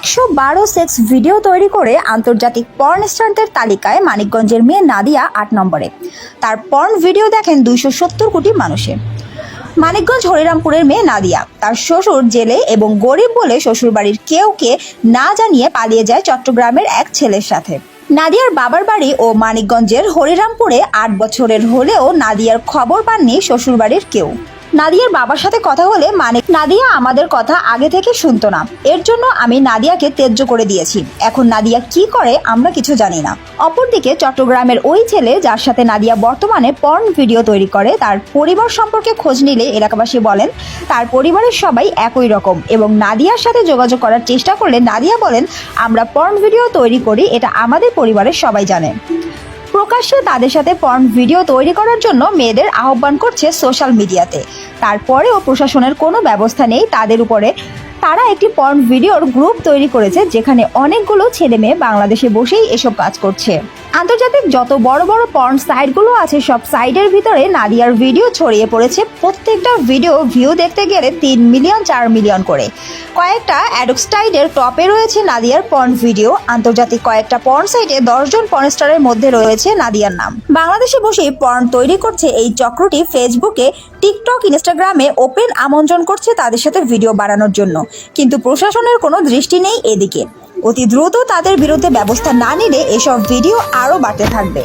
একশো বারো sex video তৈরি করে আন্তর্জাতিক পর্ন স্টারদের তালিকায় মানিকগঞ্জের মেয়ে নাদিয়া আট নম্বরে। তার পর্ন ভিডিও দেখেন দুইশো সত্তর কোটি মানুষে। মানিকগঞ্জ হরিরামপুরের মেয়ে নাদিয়া, তার শ্বশুর জেলে এবং গরিব বলে শ্বশুরবাড়ির কেউকে না জানিয়ে পালিয়ে যায় চট্টগ্রামের এক ছেলের সাথে। নাদিয়ার বাবার বাড়ি ও মানিকগঞ্জের হরিরামপুরে আট বছরের হলেও নাদিয়ার খবর পাননি শ্বশুরবাড়ির কেউ। নাদিয়ার বাবার সাথে কথা হলে মানে নাদিয়া আমাদের কথা আগে থেকে শুনতো না। এর জন্য আমি নাদিয়াকে ত্যায্য করে দিয়েছি। এখন নাদিয়া কি করে আমরা কিছু জানি না। অপরদিকে চট্টগ্রামের ওই ছেলে যার সাথে নাদিয়া বর্তমানে পর্ন ভিডিও তৈরি করে, তার পরিবার সম্পর্কে খোঁজ নিলে এলাকাবাসী বলেন, তার পরিবারের সবাই একই রকম এবং নাদিয়ার সাথে যোগাযোগ করার চেষ্টা করলে নাদিয়া বলেন, আমরা পর্ন ভিডিও তৈরি করি, এটা আমাদের পরিবারের সবাই জানে। প্রকাশ্যে তাদের সাথে পর্ন ভিডিও তৈরি করার জন্য মেয়েদের আহ্বান করছে সোশ্যাল মিডিয়াতে তারপরেও প্রশাসনের কোনো ব্যবস্থা নেই। তাদের উপরে তারা একটি পর্ন ভিডিওর গ্রুপ তৈরি করেছে, যেখানে অনেকগুলো ছেলে মেয়ে বাংলাদেশে বসেই এসব কাজ করছে। আন্তর্জাতিক যত বড় বড় পর্ন সাইটগুলো আছে, সব সাইটের ভিতরে নাদিয়ার ভিডিও ছড়িয়ে পড়েছে। প্রত্যেকটা ভিডিও ভিউ দেখতে গেলে তিন মিলিয়ন চার মিলিয়ন করে। কয়েকটা অ্যাডোক্সটাইডের টপে রয়েছে নাদিয়ার পর্ন ভিডিও আন্তর্জাতিক কয়েকটা পর্ন সাইটে দশজন পর্ন স্টারের মধ্যে রয়েছে নাদিয়ার নাম। বাংলাদেশে বসেই পর্ন তৈরি করছে এই চক্রটি ফেসবুকে টিকটক ইনস্টাগ্রামে ওপেন আমন্ত্রণ করছে তাদের সাথে ভিডিও বানানোর জন্য। কিন্তু প্রশাসনের কোনো দৃষ্টি নেই এদিকে। অতি দ্রুত তাদের বিরুদ্ধে ব্যবস্থা না নিলে এসব ভিডিও আরও বাড়তে থাকবে।